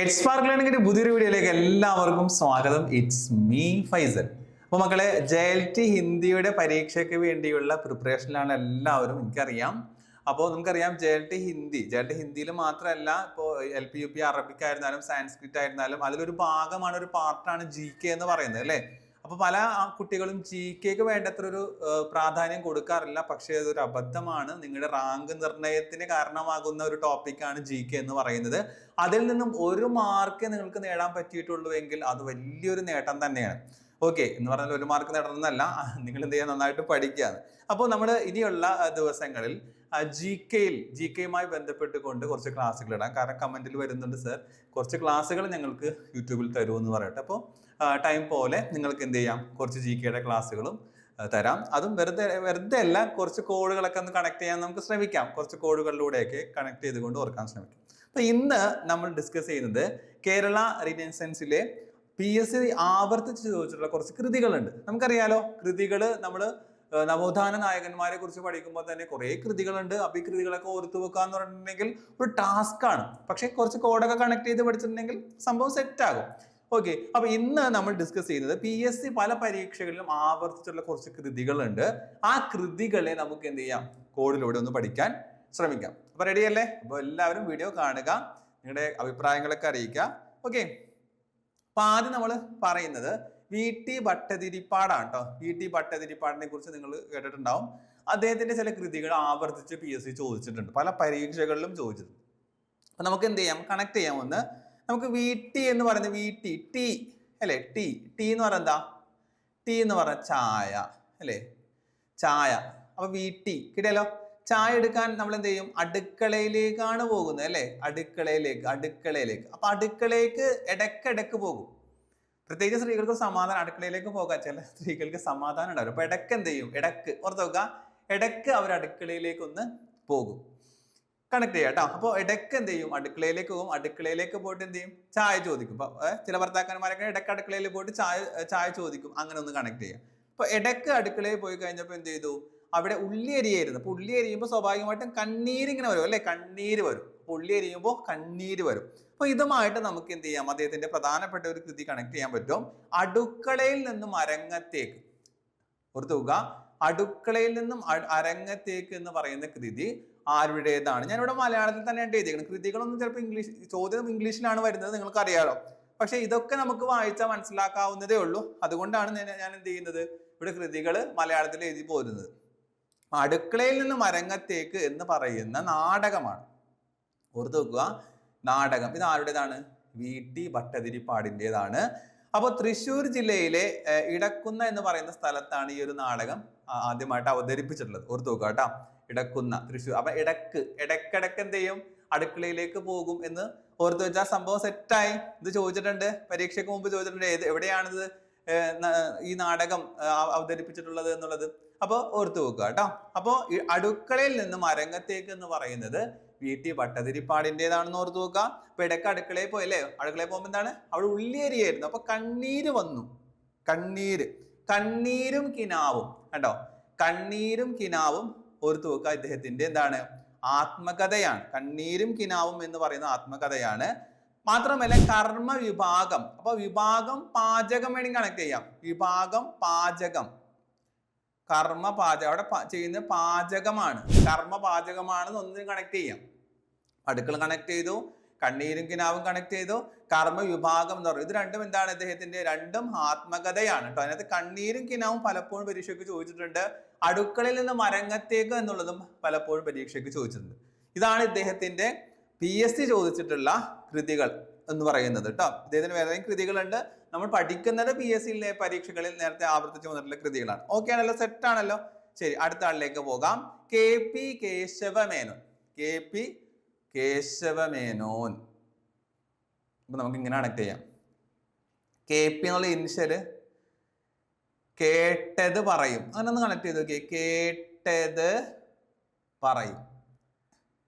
Ed spark ലേണിംഗിന്റെ പുതിയൊരു വീഡിയോയിലേക്ക് എല്ലാവർക്കും സ്വാഗതം. ഇറ്റ്സ് മീ ഫൈസൽ അപ്പോൾ മക്കളെ ജെ എൽ ടി ഹിന്ദിയുടെ പരീക്ഷയ്ക്ക് വേണ്ടിയുള്ള പ്രിപ്പറേഷനിലാണ് എല്ലാവരും എനിക്കറിയാം. അപ്പോൾ നമുക്കറിയാം J L T Hindi J L T ഹിന്ദിയിൽ മാത്രമല്ല ഇപ്പോൾ L P U P Arabic ആയിരുന്നാലും സാൻസ്ക്രിറ്റ് ആയിരുന്നാലും അതിലൊരു ഭാഗമാണ് ഒരു പാർട്ടാണ് ജി കെ എന്ന് പറയുന്നത് അല്ലേ? അപ്പൊ പല കുട്ടികളും ജി കെക്ക് വേണ്ടത്ര ഒരു പ്രാധാന്യം കൊടുക്കാറില്ല. പക്ഷേ അതൊരു അബദ്ധമാണ്. നിങ്ങളുടെ റാങ്ക് നിർണയത്തിന് കാരണമാകുന്ന ഒരു ടോപ്പിക്കാണ് ജി കെ എന്ന് പറയുന്നത്. അതിൽ നിന്നും ഒരു മാർക്ക് നിങ്ങൾക്ക് നേടാൻ പറ്റിയിട്ടുള്ളൂ എങ്കിൽ അത് വലിയൊരു നേട്ടം തന്നെയാണ്. ഓക്കെ എന്ന് പറഞ്ഞാൽ ഒരു മാർക്ക് നേടണമെന്നല്ല നിങ്ങൾ എന്ത് ചെയ്യാൻ നന്നായിട്ട് പഠിക്കുകയാണ് അപ്പോൾ നമ്മൾ ഇനിയുള്ള ദിവസങ്ങളിൽ ജി കെയിൽ ജി കെയുമായി ബന്ധപ്പെട്ടുകൊണ്ട് കുറച്ച് ക്ലാസ്സുകൾ ഇടാം. കാരണം കമന്റിൽ വരുന്നുണ്ട് സർ. കുറച്ച് ക്ലാസ്സുകൾ ഞങ്ങൾക്ക് യൂട്യൂബിൽ തരുമെന്ന് പറയട്ടെ. അപ്പോൾ ടൈം പോലെ നിങ്ങൾക്ക് എന്ത് ചെയ്യാം? കുറച്ച് ജി കെയുടെ ക്ലാസ്സുകളും തരാം. അതും വെറുതെ വെറുതെ അല്ല കുറച്ച് കോഡുകളൊക്കെ ഒന്ന് കണക്ട് ചെയ്യാൻ നമുക്ക് ശ്രമിക്കാം. കുറച്ച് കോഡുകളിലൂടെയൊക്കെ കണക്ട് ചെയ്തുകൊണ്ട് ഓർക്കാൻ ശ്രമിക്കാം. അപ്പൊ ഇന്ന് നമ്മൾ ഡിസ്കസ് ചെയ്യുന്നത് കേരള റിനൻസൻസിലെ പി എസ് സി ആവർത്തിച്ച് ചോദിച്ചിട്ടുള്ള കുറച്ച് കൃതികളുണ്ട്. നമുക്കറിയാലോ കൃതികൾ നമ്മൾ നവോത്ഥാന നായകന്മാരെ കുറിച്ച് പഠിക്കുമ്പോൾ തന്നെ കുറേ കൃതികളുണ്ട്. അപ്പൊ ഈ കൃതികളൊക്കെ ഓർത്തു വെക്കുക എന്ന് പറഞ്ഞിട്ടുണ്ടെങ്കിൽ ഒരു ടാസ്ക് ആണ്. പക്ഷെ കുറച്ച് കോഡൊക്കെ കണക്ട് ചെയ്ത് പഠിച്ചിട്ടുണ്ടെങ്കിൽ സംഭവം സെറ്റ് ആകും. ഓക്കെ അപ്പൊ ഇന്ന് നമ്മൾ ഡിസ്കസ് ചെയ്യുന്നത് പി എസ് സി പല പരീക്ഷകളിലും ആവർത്തിച്ചുള്ള കുറച്ച് കൃതികളുണ്ട്. ആ കൃതികളെ നമുക്ക് എന്ത് ചെയ്യാം? കോഡിലൂടെ ഒന്ന് പഠിക്കാൻ ശ്രമിക്കാം. അപ്പൊ റെഡി അല്ലേ? അപ്പൊ എല്ലാവരും വീഡിയോ കാണുക നിങ്ങളുടെ അഭിപ്രായങ്ങളൊക്കെ അറിയിക്കുക. ഓക്കെ അപ്പൊ ആദ്യം നമ്മൾ പറയുന്നത് വി ടി ഭട്ടതിരിപ്പാടാണ് കേട്ടോ വി ടി ഭട്ടതിരിപ്പാടിനെ കുറിച്ച് നിങ്ങൾ കേട്ടിട്ടുണ്ടാവും. അദ്ദേഹത്തിന്റെ ചില കൃതികൾ ആവർത്തിച്ച് പി എസ് സി ചോദിച്ചിട്ടുണ്ട്. പല പരീക്ഷകളിലും ചോദിച്ചിട്ടുണ്ട്. അപ്പൊ നമുക്ക് എന്ത് ചെയ്യാം? കണക്ട് ചെയ്യാം ഒന്ന്. നമുക്ക് വി ടി എന്ന് പറയുന്നത് വി ടി ടി അല്ലേ? ടി ടി എന്ന് പറഞ്ഞാൽ എന്താ? ടി എന്ന് പറഞ്ഞ ചായ അല്ലേ? ചായ. അപ്പൊ വി ടി കിട്ടിയല്ലോ? ചായ എടുക്കാൻ നമ്മൾ എന്ത് ചെയ്യും? അടുക്കളയിലേക്കാണ് പോകുന്നത് അല്ലേ? അടുക്കളയിലേക്ക് അടുക്കളയിലേക്ക്. അപ്പൊ അടുക്കളയിലേക്ക് ഇടക്കിടക്ക് പോകും. പ്രത്യേകിച്ച് സ്ത്രീകൾക്ക് സമാധാനം അടുക്കളയിലേക്ക് പോകാൻ ചില സ്ത്രീകൾക്ക് സമാധാനം ഉണ്ടാവും അപ്പൊ ഇടയ്ക്ക് എന്ത് ചെയ്യും? ഇടയ്ക്ക് ഓർത്ത് നോക്കുക. ഇടയ്ക്ക് അവർ അടുക്കളയിലേക്ക് ഒന്ന് പോകും. കണക്ട് ചെയ്യാം കേട്ടോ. അപ്പോൾ ഇടയ്ക്ക് എന്ത് ചെയ്യും? അടുക്കളയിലേക്ക് പോകും അടുക്കളയിലേക്ക് പോയിട്ട് എന്ത് ചെയ്യും? ചായ ചോദിക്കും. അപ്പോൾ ചില ഭർത്താക്കന്മാരൊക്കെ ഇടയ്ക്ക് അടുക്കളയിൽ പോയിട്ട് ചായ ചായ ചോദിക്കും. അങ്ങനെ ഒന്ന് കണക്ട് ചെയ്യാം. അപ്പോൾ ഇടയ്ക്ക് അടുക്കളയിൽ പോയി കഴിഞ്ഞപ്പോൾ എന്ത് ചെയ്തു? അവിടെ ഉള്ളി അരിയായിരുന്നു. അപ്പൊ ഉള്ളി അരിയുമ്പോൾ സ്വാഭാവികമായിട്ടും കണ്ണീര് ഇങ്ങനെ വരും അല്ലേ? കണ്ണീര് വരും. അപ്പൊ ഉള്ളി അരിയുമ്പോൾ കണ്ണീര് വരും. അപ്പോൾ ഇതുമായിട്ട് നമുക്ക് എന്ത് ചെയ്യാം? അദ്ദേഹത്തിന്റെ പ്രധാനപ്പെട്ട ഒരു കൃതി കണക്ട് ചെയ്യാൻ പറ്റും. അടുക്കളയിൽ നിന്നും അരങ്ങത്തേക്ക്. ഓർത്തുക അടുക്കളയിൽ നിന്നും അരങ്ങത്തേക്ക് എന്ന് പറയുന്ന കൃതി ആരുടേതാണ്. ഞാനിവിടെ മലയാളത്തിൽ തന്നെയാണ് എഴുതിയിരിക്കുന്നത് കൃതികളൊന്നും ചിലപ്പോൾ ഇംഗ്ലീഷ് ചോദ്യം ഇംഗ്ലീഷിലാണ് വരുന്നത് നിങ്ങൾക്കറിയാലോ. പക്ഷെ ഇതൊക്കെ നമുക്ക് വായിച്ചാൽ മനസ്സിലാക്കാവുന്നതേ ഉള്ളൂ. അതുകൊണ്ടാണ് ഞാൻ എന്ത് ചെയ്യുന്നത്? ഇവിടെ കൃതികൾ മലയാളത്തിൽ എഴുതി പോരുന്നത്. അടുക്കളയിൽ നിന്ന് മരങ്ങത്തേക്ക് എന്ന് പറയുന്ന നാടകമാണ്. ഓർത്ത് വെക്കുക. നാടകം. ഇത് ആരുടേതാണ്? വി. ടി. ഭട്ടതിരിപ്പാടിന്റെതാണ്. അപ്പോൾ തൃശ്ശൂർ ജില്ലയിലെ ഇടക്കുന്ന എന്ന് പറയുന്ന സ്ഥലത്താണ് ഈ ഒരു നാടകം ആദ്യമായിട്ട് അവതരിപ്പിച്ചിട്ടുള്ളത്. ഓർത്ത് നോക്കുക കേട്ടോ. ഇടക്കുന്ന തൃശ്ശൂർ. അപ്പൊ ഇടയ്ക്ക് ഇടക്കിടക്ക് എന്ത് ചെയ്യും? അടുക്കളയിലേക്ക് പോകും എന്ന് ഓർത്ത് വെച്ചാൽ സംഭവം സെറ്റായി ഇത് ചോദിച്ചിട്ടുണ്ട് പരീക്ഷയ്ക്ക് മുമ്പ് ചോദിച്ചിട്ടുണ്ട് ഏത് എവിടെയാണിത് ഈ നാടകം അവതരിപ്പിച്ചിട്ടുള്ളത് എന്നുള്ളത്. അപ്പോൾ ഓർത്തു വെക്കുക കേട്ടോ. അപ്പോൾ അടുക്കളയിൽ നിന്നും അരങ്ങത്തേക്ക് എന്ന് പറയുന്നത് വി ടി ഭട്ടതിരിപ്പാടിന്റെതാണെന്ന് ഓർത്ത് നോക്കുക അപ്പൊ ഇടയ്ക്ക് അടുക്കളയിൽ പോയല്ലേ അടുക്കളയിൽ പോകുമ്പോൾ എന്താണ്? അവിടെ ഉള്ളിയരിയായിരുന്നു. അപ്പൊ കണ്ണീര് വന്നു. കണ്ണീര്. കണ്ണീരും കിനാവും. കണ്ടോ? കണ്ണീരും കിനാവും. ഓർത്ത് വെക്കുക ഇദ്ദേഹത്തിന്റെ എന്താണ്? ആത്മകഥയാണ്. കണ്ണീരും കിനാവും എന്ന് പറയുന്ന ആത്മകഥയാണ്. മാത്രമല്ല കർമ്മ വിഭാഗം അപ്പൊ വിഭാഗം പാചകം വേണമെങ്കിൽ കണക്ട് ചെയ്യാം. വിഭാഗം പാചകം. കർമ്മ പാചകം അവിടെ ചെയ്യുന്ന പാചകമാണ്. കർമ്മ പാചകമാണെന്ന് ഒന്നിനും കണക്ട് ചെയ്യാം. അടുക്കള കണക്ട് ചെയ്തു. കണ്ണീരും കിനാവും കണക്ട് ചെയ്തു. കർമ്മവിഭാഗം എന്ന് പറയും. ഇത് രണ്ടും എന്താണ് അദ്ദേഹത്തിന്റെ? രണ്ടും ആത്മകഥയാണ് കേട്ടോ അതിനകത്ത് കണ്ണീരും കിനാവും പലപ്പോഴും പരീക്ഷയ്ക്ക് ചോദിച്ചിട്ടുണ്ട്. അടുക്കളയിൽ നിന്ന് മരങ്ങത്തേക്ക് എന്നുള്ളതും പലപ്പോഴും പരീക്ഷയ്ക്ക് ചോദിച്ചിട്ടുണ്ട്. ഇതാണ് ഇദ്ദേഹത്തിന്റെ പി എസ് സി ചോദിച്ചിട്ടുള്ള കൃതികൾ എന്ന് പറയുന്നത് കേട്ടോ ഇദ്ദേഹത്തിന് വേറെയും കൃതികളുണ്ട്? നമ്മൾ പഠിക്കുന്നത് പി എസ് സിയിലെ പരീക്ഷകളിൽ നേരത്തെ ആവർത്തിച്ച് വന്നിട്ടുള്ള കൃതികളാണ്. ഓക്കെ ആണല്ലോ സെറ്റ് ആണല്ലോ. ശരി അടുത്ത ആളിലേക്ക് പോകാം. K P Kesavamenon. K P Kesavamenon. അപ്പൊ നമുക്ക് ഇങ്ങനെ കണക്ട് ചെയ്യാം. കെ പി എന്നുള്ള ഇനിഷ്യൽ കേട്ടത് പറയും. അങ്ങനെ ഒന്ന് കണക്ട് ചെയ്ത് നോക്കിയേ. കേട്ടത് പറയും.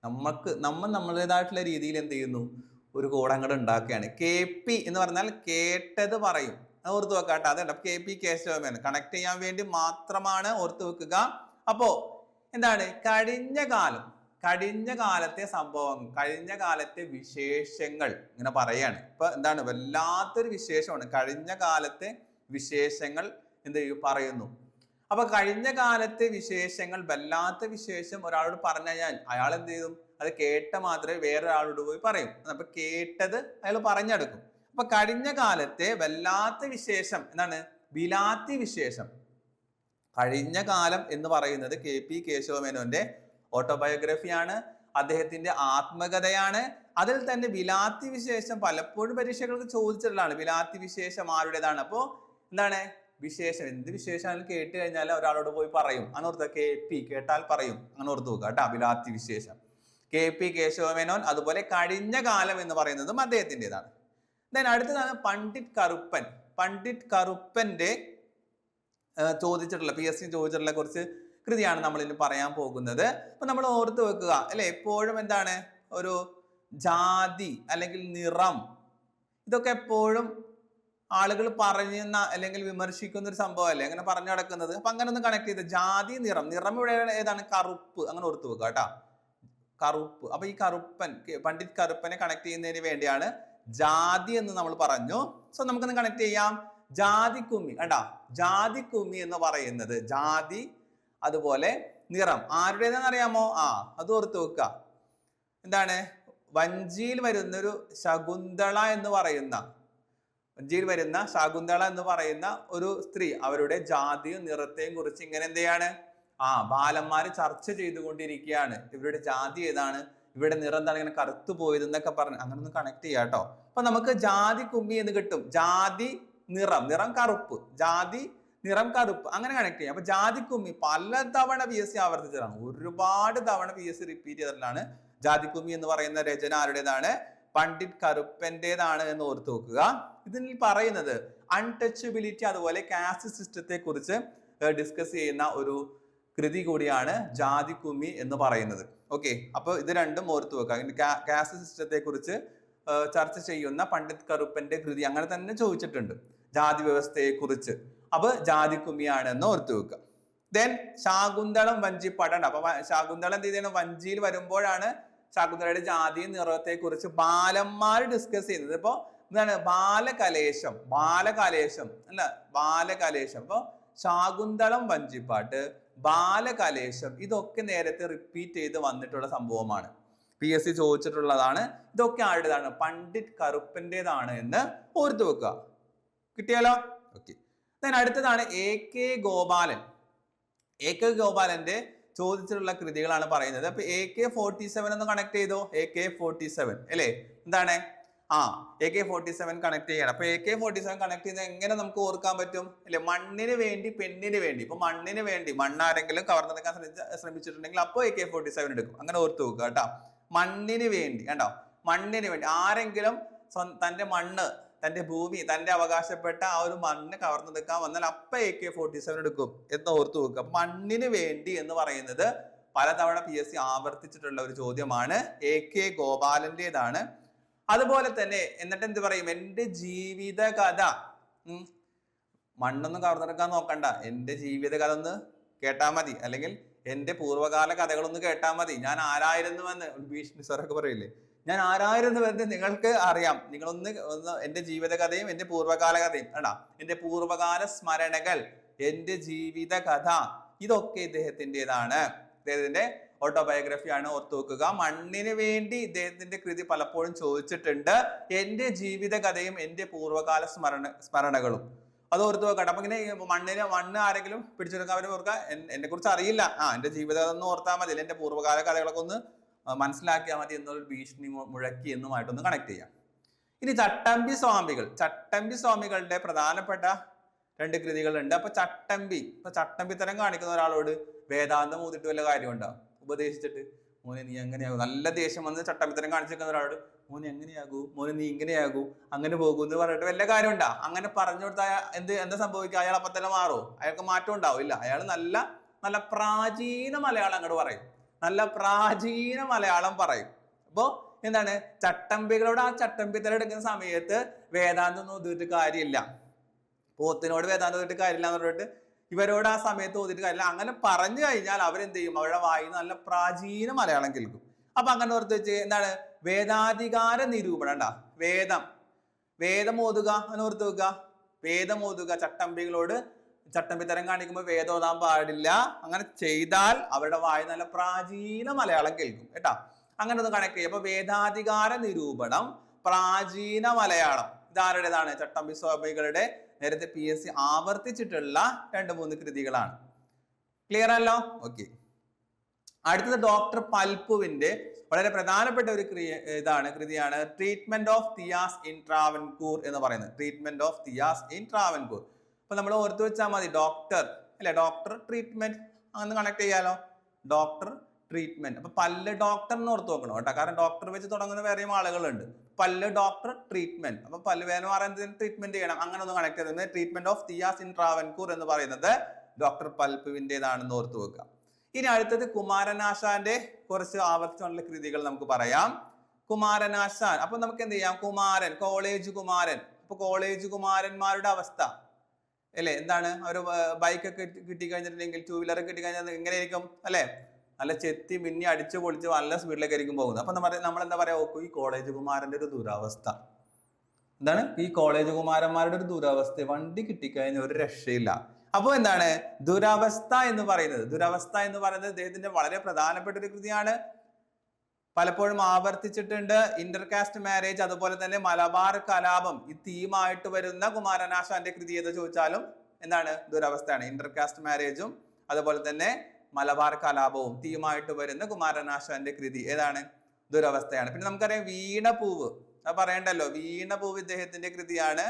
നമുക്ക് നമ്മൾ നമ്മളുടേതായിട്ടുള്ള രീതിയിൽ എന്ത് ചെയ്യുന്നു? ഒരു കോഡ് അങ്ങോട്ട് ഉണ്ടാക്കുകയാണ്. കെ പി എന്ന് പറഞ്ഞാൽ കേട്ടത് പറയും. അത് ഓർത്ത് വെക്കാട്ടെ അതല്ല കെ പി കേശവമേനോൻ. കണക്ട് ചെയ്യാൻ വേണ്ടി മാത്രമാണ് ഓർത്ത് വെക്കുക. അപ്പോ എന്താണ്? കഴിഞ്ഞ കാലം കഴിഞ്ഞ കാലത്തെ സംഭവങ്ങൾ കഴിഞ്ഞ കാലത്തെ വിശേഷങ്ങൾ ഇങ്ങനെ പറയാണ്. ഇപ്പൊ എന്താണ്? വല്ലാത്തൊരു വിശേഷമാണ്. കഴിഞ്ഞ കാലത്തെ വിശേഷങ്ങൾ എന്ത് പറയുന്നു. അപ്പൊ കഴിഞ്ഞ കാലത്തെ വിശേഷങ്ങൾ വല്ലാത്ത വിശേഷം ഒരാളോട് പറഞ്ഞു കഴിഞ്ഞാൽ അയാൾ എന്ത് ചെയ്യും? അത് കേട്ട മാത്രമേ വേറൊരാളോട് പോയി പറയും. അപ്പൊ കേട്ടത് അയാൾ പറഞ്ഞെടുക്കും. അപ്പൊ കഴിഞ്ഞ കാലത്തെ വല്ലാത്ത വിശേഷം എന്താണ്? വിലാത്തി വിശേഷം. കഴിഞ്ഞ കാലം എന്ന് പറയുന്നത് കെ പി കേശവമേനോന്റെ ഓട്ടോബയോഗ്രഫിയാണ് അദ്ദേഹത്തിന്റെ ആത്മകഥയാണ്. അതിൽ തന്നെ വിലാത്തി വിശേഷം പലപ്പോഴും പരീക്ഷകൾക്ക് ചോദിച്ചിട്ടുള്ളതാണ്. വിലാത്തി വിശേഷം ആരുടേതാണ്? അപ്പോ എന്താണ്? വിശേഷം. എന്ത് വിശേഷമാണെങ്കിലും കേട്ട് കഴിഞ്ഞാൽ ഒരാളോട് പോയി പറയും. അന്നോർത്ത് കെ പി കേട്ടാൽ പറയും. അങ്ങനെ ഓർത്ത് നോക്കുക കേട്ടോ വിലാത്തി വിശേഷം. കെ പി കേശവമേനോൻ അതുപോലെ കഴിഞ്ഞ കാലം എന്ന് പറയുന്നതും അദ്ദേഹത്തിന്റെതാണ്. ദെൻ അടുത്തതാണ് പണ്ഡിറ്റ് കറുപ്പൻ. പണ്ഡിറ്റ് കറുപ്പന്റെ ചോദിച്ചിട്ടുള്ള പി എസ് സി ചോദിച്ചിട്ടുള്ള കുറച്ച് കൃതിയാണ് നമ്മൾ ഇന്ന് പറയാൻ പോകുന്നത്. അപ്പൊ നമ്മൾ ഓർത്ത് വെക്കുക അല്ലെ? എപ്പോഴും എന്താണ്? ഒരു ജാതി അല്ലെങ്കിൽ നിറം. ഇതൊക്കെ എപ്പോഴും ആളുകൾ പറയുന്ന അല്ലെങ്കിൽ വിമർശിക്കുന്ന ഒരു സംഭവമല്ലേ? അങ്ങനെ പറഞ്ഞു നടക്കുന്നത്. അപ്പൊ അങ്ങനെ ഒന്ന് കണക്ട് ചെയ്ത്. ജാതി നിറം. നിറം ഇവിടെ ഏതാണ്? കറുപ്പ്. അങ്ങനെ ഓർത്ത് വെക്കുക കേട്ടോ. കറുപ്പ്. അപ്പൊ ഈ കറുപ്പൻ പണ്ഡിറ്റ് കറുപ്പനെ കണക്ട് ചെയ്യുന്നതിന് വേണ്ടിയാണ് ജാതി എന്ന് നമ്മൾ പറഞ്ഞു. സോ നമുക്കൊന്ന് കണക്ട് ചെയ്യാം. ജാതി കുമ്മി കണ്ടാ? ജാതി കുമ്മി എന്ന് പറയുന്നത് ജാതി അതുപോലെ നിറം. ആരുടേതെന്ന് അറിയാമോ? ആ അത് ഓർത്ത് വെക്കുക. എന്താണ്? വഞ്ചിയിൽ വരുന്ന ഒരു ശകുന്തള എന്ന് പറയുന്ന വഞ്ചിയിൽ വരുന്ന ശകുന്തള എന്ന് പറയുന്ന ഒരു സ്ത്രീ അവരുടെ ജാതിയും നിറത്തെയും കുറിച്ച് ഇങ്ങനെ എന്തെയാണ് ആ ബാലന്മാര് ചർച്ച ചെയ്തുകൊണ്ടിരിക്കുകയാണ്. ഇവരുടെ ജാതി ഏതാണ്? ഇവരുടെ നിറം എന്താണ്? ഇങ്ങനെ കറുത്തു പോയത് എന്നൊക്കെ പറഞ്ഞു. അങ്ങനെ ഒന്ന് കണക്ട് ചെയ്യാം കേട്ടോ. അപ്പൊ നമുക്ക് ജാതി കുമ്മി എന്ന് കിട്ടും. ജാതി നിറം. നിറം കറുപ്പ്. ജാതി നിറം കറുപ്പ് അങ്ങനെ കണക്ട് ചെയ്യാം. അപ്പൊ ജാതി കുമ്മി പല തവണ പി എസ് സി ആവർത്തിച്ചതാണ്. ഒരുപാട് തവണ പി എസ് സി റിപ്പീറ്റ് ചെയ്തിട്ടുള്ളതാണ്. ജാതി കുമ്മി എന്ന് പറയുന്ന രചന ആരുടേതാണ്? പണ്ഡിറ്റ് കറുപ്പന്റേതാണ് എന്ന് ഓർത്ത് നോക്കുക. ഇതിൽ പറയുന്നത് അൺടച്ചബിലിറ്റി അതുപോലെ കാസ്റ്റ് സിസ്റ്റത്തെ കുറിച്ച് ഡിസ്കസ് ചെയ്യുന്ന ഒരു കൃതി കൂടിയാണ് ജാതി കുമ്മി എന്ന് പറയുന്നത്. ഓക്കെ അപ്പോൾ ഇത് രണ്ടും ഓർത്ത് വെക്കുക. കാസ്റ്റ് സിസ്റ്റത്തെ കുറിച്ച് ചർച്ച ചെയ്യുന്ന പണ്ഡിറ്റ് കറുപ്പന്റെ കൃതി അങ്ങനെ തന്നെ ചോദിച്ചിട്ടുണ്ട്. ജാതി വ്യവസ്ഥയെ കുറിച്ച്. അപ്പൊ ജാതി കുമ്മിയാണ് എന്ന് ഓർത്ത് വെക്കുക. ദെൻ ശാകുന്തളം വഞ്ചി പഠനം അപ്പൊ ശാകുന്തളം എന്ത് ചെയ്യണം? വഞ്ചിയിൽ വരുമ്പോഴാണ് ശാകുന്തളയുടെ ജാതി നിറത്തെ കുറിച്ച് ബാലന്മാർ ഡിസ്കസ് ചെയ്യുന്നത്. ഇപ്പൊ എന്താണ്? ബാലകലേശം ബാലകലേശം അല്ല ബാലകലേശം. അപ്പൊ ശാകുന്തളം വഞ്ചിപ്പാട്ട് ബാലകലേശം ഇതൊക്കെ നേരത്തെ റിപ്പീറ്റ് ചെയ്ത് വന്നിട്ടുള്ള സംഭവമാണ്. പി എസ് സി ചോദിച്ചിട്ടുള്ളതാണ്. ഇതൊക്കെ ആരുടേതാണ്? പണ്ഡിറ്റ് കറുപ്പന്റേതാണ് എന്ന് ഓർത്തു വെക്കുക. കിട്ടിയാലോ? ഓക്കെ then അടുത്തതാണ് A K Gopalan. A K ഗോപാലന്റെ ചോദിച്ചിട്ടുള്ള കൃതികളാണ് പറയുന്നത്. അപ്പൊ എ കെ ഫോർട്ടി സെവൻ ഒന്ന് കണക്ട് ചെയ്തോ? എ കെ ഫോർട്ടി സെവൻ അല്ലേ? എന്താണ്? ആ A K forty seven connect ചെയ്യണം. അപ്പൊ A K forty seven connect ചെയ്യുന്നത് എങ്ങനെ നമുക്ക് ഓർക്കാൻ പറ്റും? അല്ലെ മണ്ണിന് വേണ്ടി പെണ്ണിന് വേണ്ടി. ഇപ്പൊ മണ്ണിന് വേണ്ടി മണ്ണാരെങ്കിലും കവർന്നെടുക്കാൻ ശ്രമിച്ച ശ്രമിച്ചിട്ടുണ്ടെങ്കിൽ അപ്പോൾ എ കെ ഫോർട്ടി സെവൻ എടുക്കും. അങ്ങനെ ഓർത്ത് നോക്കുക കേട്ടോ. മണ്ണിന് വേണ്ടി കണ്ടോ? മണ്ണിന് വേണ്ടി. ആരെങ്കിലും തന്റെ മണ്ണ് തന്റെ ഭൂമി തന്റെ അവകാശപ്പെട്ട ആ ഒരു മണ്ണ് കവർന്നെടുക്കാൻ വന്നാൽ അപ്പ എ കെ ഫോർട്ടി സെവൻ എടുക്കും എന്ന് ഓർത്തു വെക്കുക. മണ്ണിന് വേണ്ടി എന്ന് പറയുന്നത് പലതവണ പി എസ് സി ആവർത്തിച്ചിട്ടുള്ള ഒരു ചോദ്യമാണ് എ കെ ഗോപാലന്റേതാണ് അതുപോലെ തന്നെ എന്നിട്ട് എന്ത് പറയും? എന്റെ ജീവിത കഥ. മണ്ണൊന്നും കവർന്നെടുക്കാൻ നോക്കണ്ട. എന്റെ ജീവിത കഥ ഒന്ന് കേട്ടാ മതി. അല്ലെങ്കിൽ എന്റെ പൂർവകാല കഥകളൊന്ന് കേട്ടാ മതി. ഞാൻ ആരായിരുന്നുവെന്ന് ഭീഷണി സാറൊക്കെ പറയില്ലേ? ഞാൻ ആരായിരുന്നു എന്ന് നിങ്ങൾക്ക് അറിയാം. നിങ്ങളൊന്ന് ഒന്ന് എന്റെ ജീവിതകഥയും എന്റെ പൂർവകാല കഥയും കണ്ടാ. എന്റെ പൂർവകാല സ്മരണകൾ എന്റെ ജീവിത കഥ ഇതൊക്കെ ഇദ്ദേഹത്തിന്റെതാണ്. ഇദ്ദേഹത്തിന്റെ ഓട്ടോബയോഗ്രഫിയാണ് ഓർത്തു വെക്കുക. മണ്ണിന് വേണ്ടി ഇദ്ദേഹത്തിന്റെ കൃതി പലപ്പോഴും ചോദിച്ചിട്ടുണ്ട്. എന്റെ ജീവിതകഥയും എന്റെ പൂർവകാല സ്മരണ സ്മരണകളും. അത് ഓർത്ത് വെക്കട്ടെ. അപ്പം ഇങ്ങനെ മണ്ണിന് മണ്ണ് ആരെങ്കിലും പിടിച്ചെടുക്കാൻ അവർ ഓർക്കുക. എന്നെ കുറിച്ച് അറിയില്ല. ആ എന്റെ ജീവിതം ഒന്ന് ഓർത്താൽ മതി. എന്റെ പൂർവകാല കഥകളൊക്കെ ഒന്ന് മനസ്സിലാക്കിയാൽ മതി എന്നൊരു ഭീഷണി മുഴക്കി എന്നുമായിട്ടൊന്ന് കണക്ട് ചെയ്യാം. ഇനി ചട്ടമ്പി സ്വാമികൾ ചട്ടമ്പി സ്വാമികളുടെ പ്രധാനപ്പെട്ട രണ്ട് കൃതികളുണ്ട്. അപ്പൊ ചട്ടമ്പി ഇപ്പൊ ചട്ടമ്പി തരം കാണിക്കുന്ന ഒരാളോട് വേദാന്തം ഊതിട്ട് വല്ല കാര്യമുണ്ടോ? ഉപദേശിച്ചിട്ട് മോനെ നീ എങ്ങനെയാകും? നല്ല ദേഷ്യം വന്ന് ചട്ടമ്പിത്തരം കാണിച്ചിരിക്കുന്ന ഒരാളോട് മോനെ എങ്ങനെയാകൂ? മോനെ നീ ഇങ്ങനെയാകൂ അങ്ങനെ പോകൂ എന്ന് പറഞ്ഞിട്ട് വല്ല കാര്യമുണ്ടോ? അങ്ങനെ പറഞ്ഞു കൊടുത്താൽ എന്ത് എന്താ സംഭവിക്കുക? അയാൾ അപ്പം തന്നെ മാറുമോ അയാൾക്ക് മാറ്റം ഉണ്ടാവില്ല. അയാൾ നല്ല നല്ല പ്രാചീന മലയാളം അങ്ങോട്ട് പറയും. നല്ല പ്രാചീന മലയാളം പറയും. അപ്പോ എന്താണ്? ചട്ടമ്പികളോട് ആ ചട്ടമ്പിത്തരം എടുക്കുന്ന സമയത്ത് വേദാന്തം ഒന്നും ഉതിട്ട് കാര്യമില്ല. പോത്തിനോട് വേദാന്തം ഉതിട്ട് കാര്യമില്ല എന്ന് പറഞ്ഞിട്ട് ഇവരോട് ആ സമയത്ത് ഓതിട്ട് കാര്യമില്ല. അങ്ങനെ പറഞ്ഞു കഴിഞ്ഞാൽ അവരെന്ത് ചെയ്യും? അവരുടെ വായി നല്ല പ്രാചീന മലയാളം കേൾക്കും. അപ്പൊ അങ്ങനെ ഓർത്ത് വെച്ച് എന്താണ്? വേദാധികാര നിരൂപണം വേദം. വേദം ഓതുക അങ്ങനെ ഓർത്ത് വെക്കുക. വേദം ഓതുക. ചട്ടമ്പികളോട് ചട്ടമ്പിത്തരം കാണിക്കുമ്പോൾ വേദം ഓതാൻ പാടില്ല. അങ്ങനെ ചെയ്താൽ അവരുടെ വായ നല്ല പ്രാചീന മലയാളം കേൾക്കും കേട്ടാ. അങ്ങനെ ഒന്ന് കണക്ട് ചെയ്യും അപ്പൊ വേദാധികാര നിരൂപണം പ്രാചീന മലയാളം. ഇതാരുടേതാണ്? ചട്ടമ്പി സ്വാമികളുടെ നേരത്തെ പി എസ് സി ആവർത്തിച്ചിട്ടുള്ള രണ്ട് മൂന്ന് കൃതികളാണ്. ക്ലിയർ അല്ലോ? ഓക്കെ അടുത്തത് ഡോക്ടർ പൽപ്പുവിന്റെ വളരെ പ്രധാനപ്പെട്ട ഒരു ക്രിയ ഇതാണ് കൃതിയാണ്. Treatment of Thiyyas in Travancore എന്ന് പറയുന്നത്. Treatment of Thiyyas in Travancore അപ്പൊ നമ്മൾ ഓർത്ത് വെച്ചാൽ മതി ഡോക്ടർ അല്ലെ? ഡോക്ടർ ട്രീറ്റ്മെന്റ് അങ്ങനെ കണക്ട് ചെയ്യാലോ? ഡോക്ടർ ട്രീറ്റ്മെന്റ് അപ്പൊ പല്ല് ഡോക്ടർ എന്ന് ഓർത്ത് നോക്കണം കേട്ടോ. കാരണം ഡോക്ടർ വെച്ച് തുടങ്ങുന്ന വേറെയും ആളുകളുണ്ട്. പല്ല് ഡോക്ടർ ട്രീറ്റ്മെന്റ് അപ്പൊ പല്ല് വേദന പറയുന്നതിന് ട്രീറ്റ്മെന്റ് ചെയ്യണം? അങ്ങനെ ഒന്ന് കണക്ട് ചെയ്തത് treatment of Thiyyas in Travancore എന്ന് പറയുന്നത് ഡോക്ടർ പൽപ്പുവിന്റെതാണെന്ന് ഓർത്ത് വെക്കുക. ഇനി അടുത്തത് കുമാരനാശാന്റെ കുറച്ച് ആവർത്തിച്ചുള്ള കൃതികൾ നമുക്ക് പറയാം. കുമാരനാശാൻ. അപ്പൊ നമുക്ക് എന്ത് ചെയ്യാം? കുമാരൻ കോളേജ് കുമാരൻ. അപ്പൊ കോളേജ് കുമാരന്മാരുടെ അവസ്ഥ. അല്ലേ? എന്താണ്? ഒരു ബൈക്കൊക്കെ കിട്ടിക്കഴിഞ്ഞിട്ടുണ്ടെങ്കിൽ ടൂ വീലർ കിട്ടിക്കഴിഞ്ഞാൽ എങ്ങനെയായിരിക്കും? അല്ലേ? നല്ല ചെത്തി മിന്നി അടിച്ചു പൊളിച്ച് നല്ല സ്പീഡിലേക്ക് ആയിരിക്കും പോകുന്നത്. അപ്പൊ നമ്മൾ നമ്മളെന്താ എന്താ പറയാ? ഓ ഈ കോളേജ് കുമാരന്റെ ഒരു ദുരവസ്ഥ. എന്താണ്? ഈ കോളേജ് കുമാരന്മാരുടെ ഒരു ദുരവസ്ഥ. വണ്ടി കിട്ടിക്കഴിഞ്ഞാൽ ഒരു രക്ഷയില്ല. അപ്പോൾ എന്താണ്? ദുരവസ്ഥ എന്ന് പറയുന്നത്. ദുരവസ്ഥ എന്ന് പറയുന്നത് അദ്ദേഹത്തിന്റെ വളരെ പ്രധാനപ്പെട്ട ഒരു കൃതിയാണ്. പലപ്പോഴും ആവർത്തിച്ചിട്ടുണ്ട് ഇന്റർകാസ്റ്റ് മാരേജ് അതുപോലെ തന്നെ മലബാർ കലാപം. ഈ തീമായിട്ട് വരുന്ന കുമാരനാശാന്റെ കൃതി ഏത് ചോദിച്ചാലും എന്താണ്? ദുരവസ്ഥയാണ്. ഇന്റർകാസ്റ്റ് മാരേജും അതുപോലെ തന്നെ മലബാർ കലാപവും തീമായിട്ട് വരുന്ന കുമാരനാശാന്റെ കൃതി ഏതാണ്? ദുരവസ്ഥയാണ്. പിന്നെ നമുക്കറിയാം വീണപൂവ്. അത് പറയണ്ടല്ലോ വീണപൂവ് ഇദ്ദേഹത്തിന്റെ കൃതിയാണ്.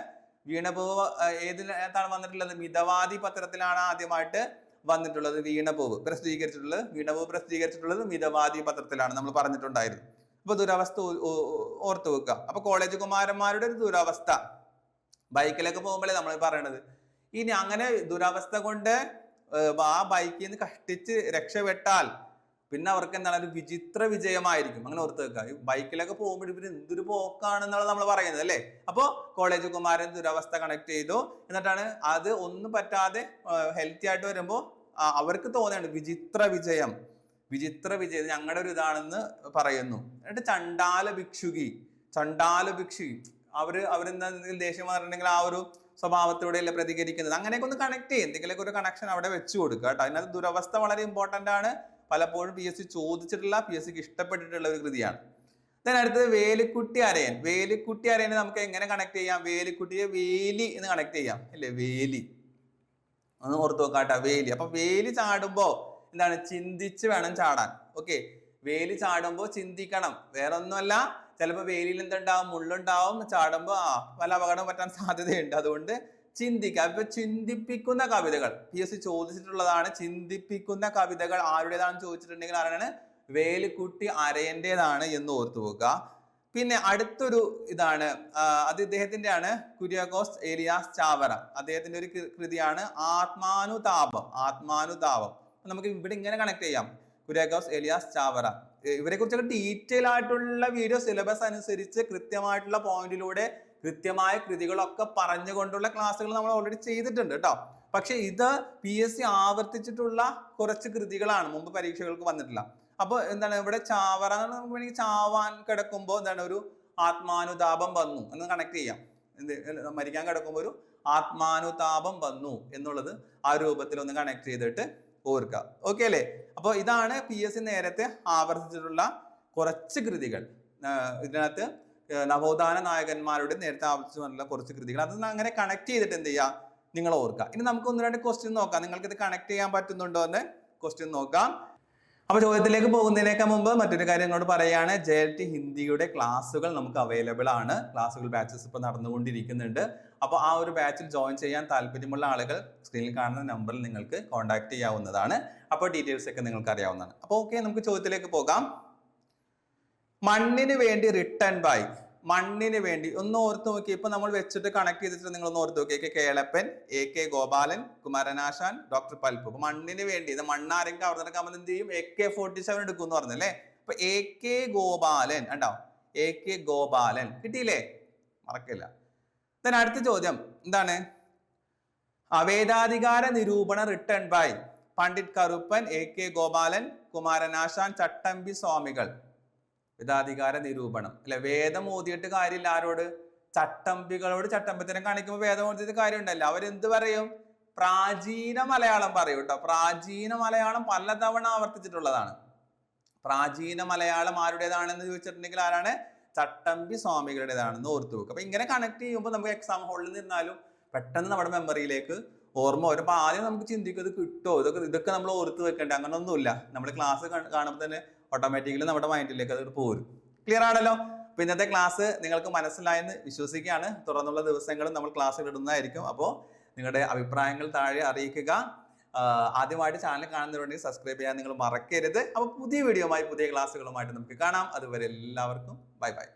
വീണപൂവ് ഏതിനകത്താണ് വന്നിട്ടുള്ളത്? മിതവാദി പത്രത്തിലാണ് ആദ്യമായിട്ട് വന്നിട്ടുള്ളത് വീണപൂവ്. പ്രസിദ്ധീകരിച്ചിട്ടുള്ളത് വീണപൂവ് പ്രസിദ്ധീകരിച്ചിട്ടുള്ളത് മിതവാദി പത്രത്തിലാണ് നമ്മൾ പറഞ്ഞിട്ടുണ്ടായിരുന്നു അപ്പൊ ദുരവസ്ഥ ഓർത്തു വെക്കുക. അപ്പൊ കോളേജ് കുമാരന്മാരുടെ ഒരു ദുരവസ്ഥ. ബൈക്കിലൊക്കെ പോകുമ്പോഴേ നമ്മൾ പറയണത്. ഇനി അങ്ങനെ ദുരവസ്ഥ കൊണ്ട് ആ ബൈക്കിൽ നിന്ന് കഷ്ടിച്ച് രക്ഷപ്പെട്ടാൽ പിന്നെ അവർക്ക് എന്താണ് ഒരു വിചിത്ര വിജയമായിരിക്കും. അങ്ങനെ ഓർത്ത് വെക്കുക. ഈ ബൈക്കിലൊക്കെ പോകുമ്പോൾ ഇവർ എന്തൊരു പോക്കാണെന്നാണ് നമ്മൾ പറയുന്നത് അല്ലേ? അപ്പോൾ കോളേജ് കുമാരൻ ദുരവസ്ഥ കണക്ട് ചെയ്തു. എന്നിട്ടാണ് അത് ഒന്നും പറ്റാതെ ഹെൽത്തി ആയിട്ട് വരുമ്പോൾ അവർക്ക് തോന്നുകയാണ് വിചിത്ര വിജയം. വിചിത്ര വിജയം. ഞങ്ങളുടെ ഒരു ഇതാണെന്ന് പറയുന്നു. എന്നിട്ട് ചണ്ടാല ഭിക്ഷുകി. ചണ്ടാല ഭിക്ഷുകി. അവർ അവരെന്താ ദേഷ്യം പറഞ്ഞിട്ടുണ്ടെങ്കിൽ ആ ഒരു സ്വഭാവത്തിലൂടെയല്ല പ്രതികരിക്കുന്നത്. അങ്ങനെയൊക്കെ ഒന്ന് കണക്ട് ചെയ്യും. എന്തെങ്കിലുമൊക്കെ ഒരു കണക്ഷൻ അവിടെ വെച്ച് കൊടുക്കുക കേട്ടോ. അതിനകത്ത് ദുരവസ്ഥ വളരെ ഇമ്പോർട്ടന്റ് ആണ്. പലപ്പോഴും പി എസ് സി ചോദിച്ചിട്ടുള്ള പി എസ് സിക്ക് ഇഷ്ടപ്പെട്ടിട്ടുള്ള ഒരു കൃതിയാണ്. Then അടുത്തത് വേലിക്കുട്ടി അരയൻ. വേലിക്കുട്ടി അരയനെ നമുക്ക് എങ്ങനെ കണക്ട് ചെയ്യാം? വേലിക്കുട്ടിയെ വേലി എന്ന് കണക്ട് ചെയ്യാം. അല്ലേ? വേലി. ഒന്ന് ഓർത്ത് നോക്കാട്ടോ വേലി. അപ്പൊ വേലി ചാടുമ്പോ എന്താണ്? ചിന്തിച്ച് വേണം ചാടാൻ. ഓക്കെ വേലി ചാടുമ്പോ ചിന്തിക്കണം. വേറെ ഒന്നുമല്ല ചിലപ്പോ വേലിയിൽ എന്തുണ്ടാവും? മുള്ളുണ്ടാവും. ചാടുമ്പോൾ ആ പല അപകടം പറ്റാൻ സാധ്യതയുണ്ട്. അതുകൊണ്ട് ചിന്തിക്കുക. ഇപ്പൊ ചിന്തിപ്പിക്കുന്ന കവിതകൾ. പി എസ് സി ചോദിച്ചിട്ടുള്ളതാണ് ചിന്തിപ്പിക്കുന്ന കവിതകൾ ആരുടേതാണെന്ന് ചോദിച്ചിട്ടുണ്ടെങ്കിൽ ആരാണ്? വേലിക്കുട്ടി അരയന്റേതാണ് എന്ന് ഓർത്തു വെക്കുക. പിന്നെ അടുത്തൊരു ഇതാണ് അത് ഇദ്ദേഹത്തിന്റെ ആണ് കുര്യാക്കോസ് ഏലിയാസ് ചാവറ. അദ്ദേഹത്തിന്റെ ഒരു കൃതിയാണ് ആത്മാനുതാപം ആത്മാനുതാപം. നമുക്ക് ഇവിടെ ഇങ്ങനെ കണക്ട് ചെയ്യാം. കുര്യാക്കോസ് ഏലിയാസ് ചാവറ. ഇവരെ കുറിച്ചൊക്കെ ഡീറ്റെയിൽ ആയിട്ടുള്ള വീഡിയോ സിലബസ് അനുസരിച്ച് കൃത്യമായിട്ടുള്ള പോയിന്റിലൂടെ കൃത്യമായ കൃതികളൊക്കെ പറഞ്ഞുകൊണ്ടുള്ള ക്ലാസ്സുകൾ നമ്മൾ ഓൾറെഡി ചെയ്തിട്ടുണ്ട് കേട്ടോ പക്ഷേ ഇത് പി എസ് സി ആവർത്തിച്ചിട്ടുള്ള കുറച്ച് കൃതികളാണ് മുമ്പ് പരീക്ഷകൾക്ക് വന്നിട്ടില്ല. അപ്പോൾ എന്താണ് ഇവിടെ ചാവറ എന്ന് നമുക്ക് വേണമെങ്കിൽ ചാവാൻ കിടക്കുമ്പോൾ എന്താണ് ഒരു ആത്മാനുതാപം വന്നു. എന്ന് കണക്ട് ചെയ്യാം. എന്ത് മരിക്കാൻ കിടക്കുമ്പോൾ ഒരു ആത്മാനുതാപം വന്നു എന്നുള്ളത് ആ രൂപത്തിൽ ഒന്ന് കണക്ട് ചെയ്തിട്ട് ഓർക്കുക. ഓക്കെ അല്ലേ? അപ്പോൾ ഇതാണ് പി എസ് സി നേരത്തെ ആവർത്തിച്ചിട്ടുള്ള കുറച്ച് കൃതികൾ. ഇതിനകത്ത് നവോത്ഥാന നായകന്മാരുടെ നേരത്തെ വന്നിട്ടുള്ള കുറച്ച് കൃതികൾ. അത് അങ്ങനെ കണക്ട് ചെയ്തിട്ട് എന്ത് ചെയ്യുക നിങ്ങൾ ഓർക്കുക. ഇനി നമുക്ക് ഒന്ന് രണ്ട് ക്വസ്റ്റ്യൻ നോക്കാം. നിങ്ങൾക്ക് ഇത് കണക്ട് ചെയ്യാൻ പറ്റുന്നുണ്ടോ എന്ന് ക്വസ്റ്റ്യൻ നോക്കാം. അപ്പോൾ ചോദ്യത്തിലേക്ക് പോകുന്നതിനേക്കാൾ മുമ്പ് മറ്റൊരു കാര്യം എന്നോട് പറയുകയാണ് ജെ എൽ ടി ഹിന്ദിയുടെ ക്ലാസ്സുകൾ നമുക്ക് അവൈലബിൾ ആണ്. ക്ലാസ്സുകൾ ബാച്ചസ് ഇപ്പോൾ നടന്നുകൊണ്ടിരിക്കുന്നുണ്ട്. അപ്പോൾ ആ ഒരു ബാച്ചിൽ ജോയിൻ ചെയ്യാൻ താല്പര്യമുള്ള ആളുകൾ സ്ക്രീനിൽ കാണുന്ന നമ്പറിൽ നിങ്ങൾക്ക് കോൺടാക്ട് ചെയ്യാവുന്നതാണ്. അപ്പോൾ ഡീറ്റെയിൽസ് ഒക്കെ നിങ്ങൾക്ക് അറിയാവുന്നതാണ്. അപ്പോൾ ഓക്കെ നമുക്ക് ചോദ്യത്തിലേക്ക് പോകാം. മണ്ണിന് വേണ്ടി റിട്ടേൺ ബൈ മണ്ണിന് വേണ്ടി. ഒന്ന് ഓർത്ത് നോക്കി ഇപ്പൊ നമ്മൾ വെച്ചിട്ട് കണക്ട് ചെയ്തിട്ട് നിങ്ങൾ ഒന്ന് ഓർത്ത് നോക്കി Kelappan A K Gopalan Kumaranasan doctor Palpu. അപ്പൊ മണ്ണിന് വേണ്ടി. ഇത് മണ്ണാരെങ്കിലും അവിടെ നടക്കാൻ എന്ത് ചെയ്യും? എ കെ ഫോർട്ടി സെവൻ എടുക്കും എന്ന് പറഞ്ഞല്ലേ? അപ്പൊ എ കെ ഗോപാലൻ. കണ്ടോ? A K Gopalan. കിട്ടിയില്ലേ? മറക്കില്ല. അടുത്ത ചോദ്യം. എന്താണ്? Avedadhikara Vedadhikara Nirupana written by Pandit Karuppan A K Gopalan Kumaranasan Chattampi Swamikal. Vedadhikara Nirupanam. അല്ലെ? വേദം ഓതിയിട്ട് കാര്യമില്ല ആരോട്? ചട്ടമ്പികളോട് ചട്ടമ്പത്തിനെ കാണിക്കുമ്പോൾ വേദം ഓതിയിട്ട് കാര്യമുണ്ടല്ലോ. അവരെന്ത് പറയും? പ്രാചീന മലയാളം പറയും കേട്ടോ. പ്രാചീന മലയാളം പലതവണ ആവർത്തിച്ചിട്ടുള്ളതാണ്. പ്രാചീന മലയാളം ആരുടേതാണെന്ന് ചോദിച്ചിട്ടുണ്ടെങ്കിൽ ആരാണ്? ചട്ടമ്പി സ്വാമികളുടേതാണെന്ന് ഓർത്തു വെക്കുക അപ്പൊ ഇങ്ങനെ കണക്ട് ചെയ്യുമ്പോൾ നമുക്ക് എക്സാം ഹോളിൽ നിന്നാലും പെട്ടെന്ന് നമ്മുടെ മെമ്മറിയിലേക്ക് ഓർമ്മ വരും. അപ്പൊ ആദ്യം നമുക്ക് ചിന്തിക്കും ഇത് കിട്ടുമോ ഇതൊക്കെ ഇതൊക്കെ നമ്മൾ ഓർത്ത് വെക്കേണ്ട? അങ്ങനൊന്നുമില്ല. നമ്മൾ ക്ലാസ് കാണുമ്പോൾ തന്നെ ഓട്ടോമാറ്റിക്കലി നമ്മുടെ മൈൻഡിലേക്ക് അത് പോരും. ക്ലിയർ ആണല്ലോ? അപ്പൊ ഇന്നത്തെ ക്ലാസ് നിങ്ങൾക്ക് മനസ്സിലായെന്ന് വിശ്വസിക്കുകയാണ്. തുടർന്നുള്ള ദിവസങ്ങളും നമ്മൾ ക്ലാസ് ഇടുന്നതായിരിക്കും. അപ്പോൾ നിങ്ങളുടെ അഭിപ്രായങ്ങൾ താഴെ അറിയിക്കുക. ആദ്യമായിട്ട് ചാനൽ കാണുന്നവരുണ്ടെങ്കിൽ സബ്സ്ക്രൈബ് ചെയ്യാൻ നിങ്ങൾ മറക്കരുത്. അപ്പോൾ പുതിയ വീഡിയോമായി പുതിയ ക്ലാസ്സുകളുമായിട്ട് നമുക്ക് കാണാം. അതുവരെ എല്ലാവർക്കും ബൈ ബൈ